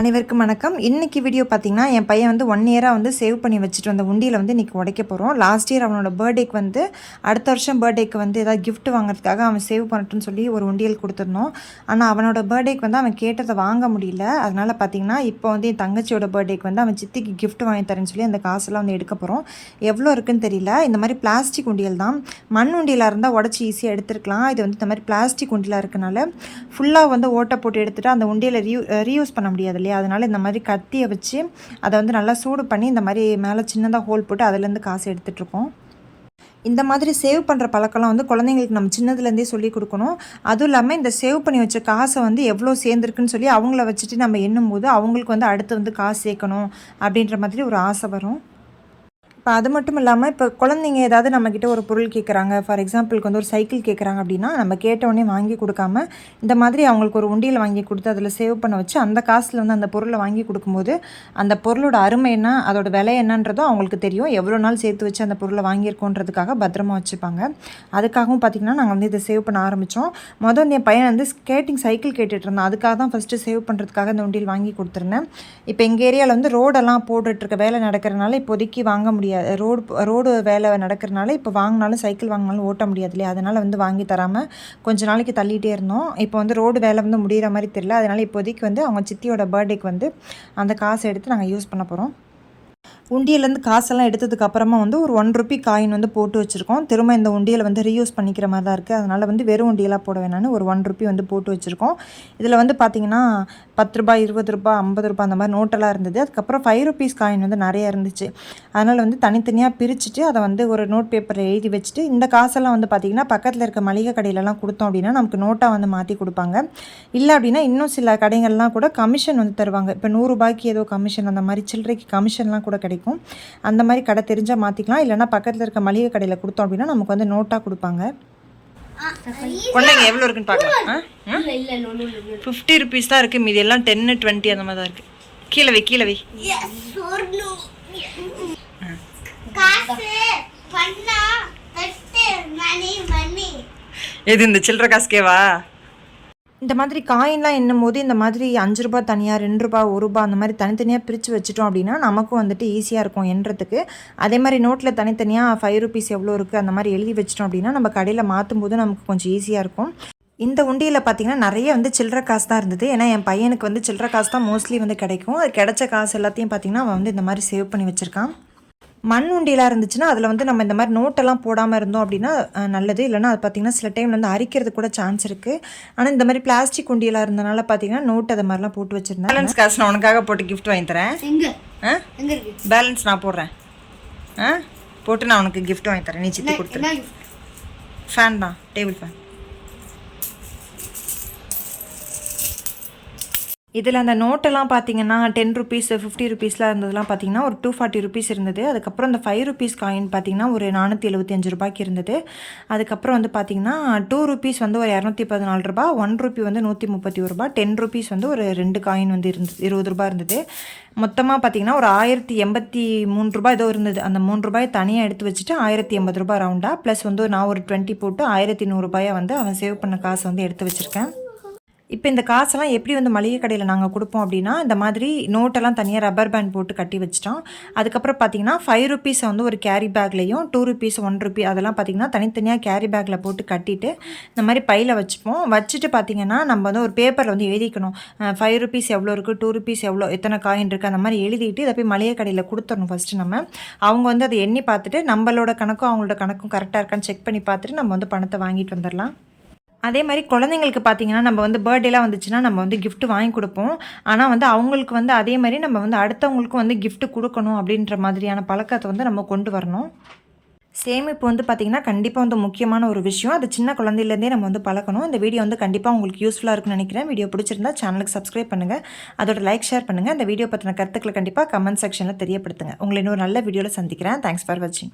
அனைவருக்கும் வணக்கம். இன்னைக்கு வீடியோ பார்த்தீங்கன்னா என் பையன் வந்து ஒன் இயராக வந்து சேவ் பண்ணி வச்சுட்டு வந்த உண்டியில் வந்து இன்றைக்கி உடைக்க போகிறோம் லாஸ்ட் இயர் அவனோட பர்த்டேக்கு வந்து அடுத்த வருஷம் பர்த்டேக்கு வந்து ஏதாவது கிஃப்ட் வாங்குறதுக்காக அவன் சேவ் பண்ணட்டும்னு சொல்லி ஒரு உண்டியல் கொடுத்துருந்தோம். ஆனால் அவனோட பர்த்டேக்கு வந்து அவன் கேட்டதை வாங்க முடியல. அதனால் பார்த்தீங்கன்னா இப்போ வந்து என் தங்கச்சியோட பர்த்டேக்கு வந்து அவன் சித்திக்கு கிஃப்ட் வாங்கி தரேன்னு சொல்லி அந்த காசெல்லாம் வந்து எடுக்க போகிறோம் எவ்வளோ இருக்குன்னு தெரியல. இந்த மாதிரி பிளாஸ்டிக் உண்டியல் தான். மண் உண்டியலாக இருந்தால் உடச்சி ஈஸியாக எடுத்துருக்கலாம். இது வந்து இந்த மாதிரி பிளாஸ்டிக் உண்டியலாக இருக்கனால ஃபுல்லாக வந்து ஓட்டை போட்டு எடுத்துகிட்டு அந்த உண்டியலை ரீ ரீயூஸ் பண்ண முடியாது இல்லையா? அதனால் இந்த மாதிரி கத்தியை வச்சு அதை வந்து நல்லா சூடு பண்ணி இந்த மாதிரி மேலே சின்னதாக ஹோல் போட்டு அதுலேருந்து காசு எடுத்துகிட்ருக்கோம் இந்த மாதிரி சேவ் பண்ணுற பழக்கம்லாம் வந்து குழந்தைங்களுக்கு நம்ம சின்னதுலேருந்தே சொல்லி கொடுக்கணும். அதுவும் இல்லாமல் இந்த சேவ் பண்ணி வச்ச காசை வந்து எவ்வளோ சேர்ந்துருக்குன்னு சொல்லி அவங்கள வச்சுட்டு நம்ம எண்ணும்போது அவங்களுக்கு வந்து அடுத்து வந்து காசு சேர்க்கணும் அப்படின்ற மாதிரி ஒரு ஆசை வரும். இப்போ அது மட்டும் இல்லாமல் இப்போ குழந்தைங்க ஏதாவது நம்மக்கிட்ட ஒரு பொருள் கேட்குறாங்க ஃபார் எக்ஸாம்பிளுக்கு வந்து ஒரு சைக்கிள் கேட்குறாங்க அப்படின்னா நம்ம கேட்டவுடனே வாங்கி கொடுக்காம இந்த மாதிரி அவங்களுக்கு ஒரு உண்டியில் வாங்கி கொடுத்து அதில் சேவ் பண்ண வச்சு அந்த காசில் வந்து அந்த பொருளை வாங்கி கொடுக்கும்போது அந்த பொருளோட அருமை என்ன அதோட விலை என்னன்றதும் அவங்களுக்கு தெரியும். எவ்வளோ நாள் சேர்த்து வச்சு அந்த பொருளை வாங்கியிருக்கோன்றதுக்காக பத்திரமா வச்சுப்பாங்க. அதுக்காகவும் பார்த்திங்கன்னா நாங்கள் வந்து இதை சேவ் பண்ண ஆரம்பித்தோம் மொதல் என் பையன் வந்து ஸ்கேட்டிங் சைக்கிள் கேட்டுட்டு இருந்தான். அதுக்காக தான் ஃபஸ்ட்டு சேவ் பண்ணுறதுக்காக இந்த உண்டியல் வாங்கி கொடுத்துருந்தேன். இப்போ எங்கள் ஏரியாவில் வந்து ரோடெல்லாம் போட்டுட்ருக்க வேலை நடக்கிறனால இப்போதைக்கு வாங்க முடியாது. ரோடு ரோடு வேலை நடக்கிறனால இப்போ வாங்கினாலும் சைக்கிள் வாங்கினாலும் ஓட்ட முடியாது இல்லையா? அதனால் வந்து வாங்கி தராமல் கொஞ்ச நாளைக்கு தள்ளிகிட்டே இருந்தோம். இப்போ வந்து ரோடு வேலை வந்து முடிகிற மாதிரி தெரியல. அதனால் இப்போதைக்கு வந்து அவங்க சித்தியோட பர்த்டேக்கு வந்து அந்த காசை எடுத்து நாங்கள் யூஸ் பண்ண போகிறோம் உண்டியலேருந்து காசெல்லாம் எடுத்ததுக்கு அப்புறமா வந்து ஒரு ஒன் ருபி காயின் வந்து போட்டு வச்சுருக்கோம். திரும்ப இந்த உண்டியலை வந்து ரீயூஸ் பண்ணிக்கிற மாதிரி தான் இருக்குது அதனால் வந்து வெறும் உண்டியெல்லாம் போட வேணாம்னு ஒரு ஒன் ருபி வந்து போட்டு வச்சுருக்கோம். இதில் வந்து பார்த்திங்கன்னா பத்து ரூபாய் இருபது ரூபாய் ஐம்பது ரூபாய் அந்த மாதிரி நோட்டெல்லாம் இருந்தது. அதுக்கப்புறம் ஃபைவ் ருபீஸ் காயின் வந்து நிறைய இருந்துச்சு. அதனால் வந்து தனித்தனியாக பிரிச்சுட்டு அதை வந்து ஒரு நோட் பேப்பரில் எழுதி வச்சுட்டு இந்த காசெல்லாம் வந்து பார்த்திங்கன்னா பக்கத்தில் இருக்க மளிகை கடையிலலாம் கொடுத்தோம் அப்படின்னா நமக்கு நோட்டாக வந்து மாற்றி கொடுப்பாங்க. இல்லை அப்படின்னா இன்னும் சில கடைகள்லாம் கூட கமிஷன் வந்து தருவாங்க. இப்போ நூறுரூபாய்க்கு ஏதோ கமிஷன் அந்த மாதிரி சில்லறைக்கு கமிஷன்லாம் கூட கிடைக்கும். அந்த மாதிரி கடை தெரிஞ்சால் மாற்றிக்கலாம் இல்லைன்னா பக்கத்தில் இருக்க மளிகை கடையில் கொடுத்தோம் அப்படின்னா நமக்கு வந்து நோட்டாக கொடுப்பாங்க. கொண்டைங்க எவ்வளோ இருக்குன்னு பார்க்கலாம். ஃபிஃப்டி ருபீஸ் தான் இருக்குது மீதி எல்லாம் டென்னு டுவெண்ட்டி அந்த மாதிரி தான் இருக்குது கீழே வை கீழே வை. காசு பண்ணா தட்டு மணி மணி. எது இந்த சில்லற காசுக்கேவா? இந்த மாதிரி காயின்லாம் எண்ணும் போது இந்த மாதிரி அஞ்சு ரூபா தனியாக ரெண்டு ரூபா ஒரு ரூபா அந்த மாதிரி தனித்தனியாக பிரித்து வச்சுட்டோம் அப்படின்னா நமக்கும் வந்துட்டு ஈஸியாக இருக்கும் எண்ணுறதுக்கு அதே மாதிரி நோட்டில் தனித்தனியாக ஃபைவ் ருபீஸ் எவ்வளோ இருக்குது அந்த மாதிரி எழுதி வச்சிட்டோம் அப்படின்னா நம்ம கடையில் மாற்றும் போது நமக்கு கொஞ்சம் ஈஸியாக இருக்கும். இந்த உண்டியில் பார்த்தீங்கன்னா நிறைய வந்து சில்லற காசு தான் இருந்தது. ஏன்னா என் பையனுக்கு வந்து சில்லற காசு தான் மோஸ்ட்லி வந்து கிடைக்கும். அது கிடைச்ச காசு எல்லாத்தையும் பார்த்தீங்கன்னா அவன் வந்து இந்த மாதிரி சேவ் பண்ணி வச்சுருக்கான். மண் உண்டியலாக இருந்துச்சுன்னா அதில் வந்து நம்ம இந்த மாதிரி நோட்டெல்லாம் போடாமல் இருந்தோம் அப்படின்னா நல்லது. இல்லைன்னா அது பார்த்திங்கன்னா சில டைம் வந்து அரிக்கிறது கூட சான்ஸ் இருக்குது ஆனால் இந்த மாதிரி பிளாஸ்டிக் உண்டியலாக இருந்தனால பார்த்தீங்கன்னா நோட் அதை மாதிரிலாம் போட்டு வச்சுருந்தேன். பேலன்ஸ் காசு நான் உனக்காக போட்டு கிஃப்ட் வாங்கி தரேன். பேலன்ஸ் நான் போடுறேன். ஆ போட்டு நான் உனக்கு gift வாங்கி தரேன். நீ சித்தி gift? ஃபேன் தான். டேபிள் ஃபேன் இதில் அந்த நோட்டெல்லாம் பார்த்தீங்கன்னா டென் ருபீஸ் ஃபிஃப்டி ருபீஸ்லாம் இருந்ததுலாம் பார்த்தீங்கன்னா ஒரு டூ ஃபார்ட்டி ருபீஸ் இருந்தது. அதுக்கப்புறம் அந்த ஃபைவ் ருபீஸ் காயின் பார்த்தீங்கன்னா ஒரு நானூற்றி எழுபத்தஞ்சு ரூபாய்க்கு இருந்தது. அதுக்கப்புறம் வந்து பார்த்தீங்கன்னா டூ ருபீஸ் வந்து ஒரு இரநூத்தி பதினாலு ரூபா ஒன் ருபி வந்து நூற்றி முப்பத்தி ஒரு ரூபா டென் ருபீஸ் வந்து ஒரு ரெண்டு காயின் வந்து இருந்து இருபது ரூபா இருந்தது. மொத்தமாக பார்த்தீங்கன்னா ஒரு ஆயிரத்தி எண்பத்தி மூணு ரூபாய் ஏதோ இருந்தது. அந்த மூணு ரூபாய் தனியாக எடுத்து வச்சுட்டு ஆயிரத்தி எண்பது ரூபாய் ரவுண்டாக ப்ளஸ் வந்து நான் ஒரு டுவெண்ட்டி போட்டு ஆயிரத்தி நூறுரூபாயை வந்து அவன் சேவ் பண்ண காசை வந்து எடுத்து வச்சுருக்கேன். இப்போ இந்த காசெல்லாம் எப்படி வந்து மளிகை கடையில் நாங்கள் கொடுப்போம் அப்படின்னா இந்த மாதிரி நோட்டெல்லாம் தனியாக ரப்பர் பேண்ட் போட்டு கட்டி வச்சிட்டோம். அதுக்கப்புறம் பார்த்தீங்கன்னா ஃபைவ் ருபீஸை வந்து ஒரு கேரி பேக்லேயும் டூ ருபீஸ் ஒன் ருபி அதெல்லாம் பார்த்தீங்கன்னா தனித்தனியாக கேரி பேக்கில் போட்டு கட்டிட்டு இந்த மாதிரி பையில் வச்சுப்போம். வச்சுட்டு பார்த்தீங்கன்னா நம்ம வந்து ஒரு பேப்பரில் வந்து எழுதிக்கணும். ஃபைவ் ருபீஸ் எவ்வளோ இருக்குது டூ ருபீஸ் எவ்வளோ எத்தனை காயின் இருக்குது அந்த மாதிரி எழுதிட்டு இதை போய் மளிகை கடையில் கொடுத்துடணும் ஃபஸ்ட்டு நம்ம. அவங்க வந்து அதை எண்ணி பார்த்துட்டு நம்மளோட கணக்கும் அவங்களோட கணக்கும் கரெக்டாக இருக்கான்னு செக் பண்ணி பார்த்துட்டு நம்ம வந்து பணத்தை வாங்கிட்டு வந்துடலாம். அதே மாதிரி குழந்தைங்களுக்கு பார்த்தீங்கன்னா நம்ம வந்து பர்த்டேலாம் வந்துச்சுன்னா நம்ம வந்து கிஃப்ட் வாங்கி கொடுப்போம். ஆனால் வந்து அவங்களுக்கு வந்து அதே மாதிரி நம்ம வந்து அடுத்தவங்களுக்கும் வந்து கிஃப்ட் கொடுக்கணும் அப்படின்ற மாதிரியான பழக்கத்தை வந்து நம்ம கொண்டு வரணும். சேமிப்பு வந்து பார்த்திங்கன்னா கண்டிப்பாக வந்து முக்கியமான ஒரு விஷயம். அது சின்ன குழந்தையிலேருந்தே நம்ம வந்து பழக்கணும் இந்த வீடியோ வந்து கண்டிப்பாக உங்களுக்கு யூஸ்ஃபுல்லாக இருக்கும்னு நினைக்கிறேன். வீடியோ பிடிச்சிருந்தா சேனலுக்கு சப்ஸ்கிரைப் பண்ணுங்கள் அதோட லைக் ஷேர் பண்ணுங்கள் இந்த வீடியோ பற்றின கருத்துக்களை கண்டிப்பாக கமெண்ட் செக்ஷனில் தெரியப்படுத்துங்க. உங்களை இன்னொரு நல்ல வீடியோவில் சந்திக்கிறேன். தேங்க்ஸ் ஃபார் வாட்சிங்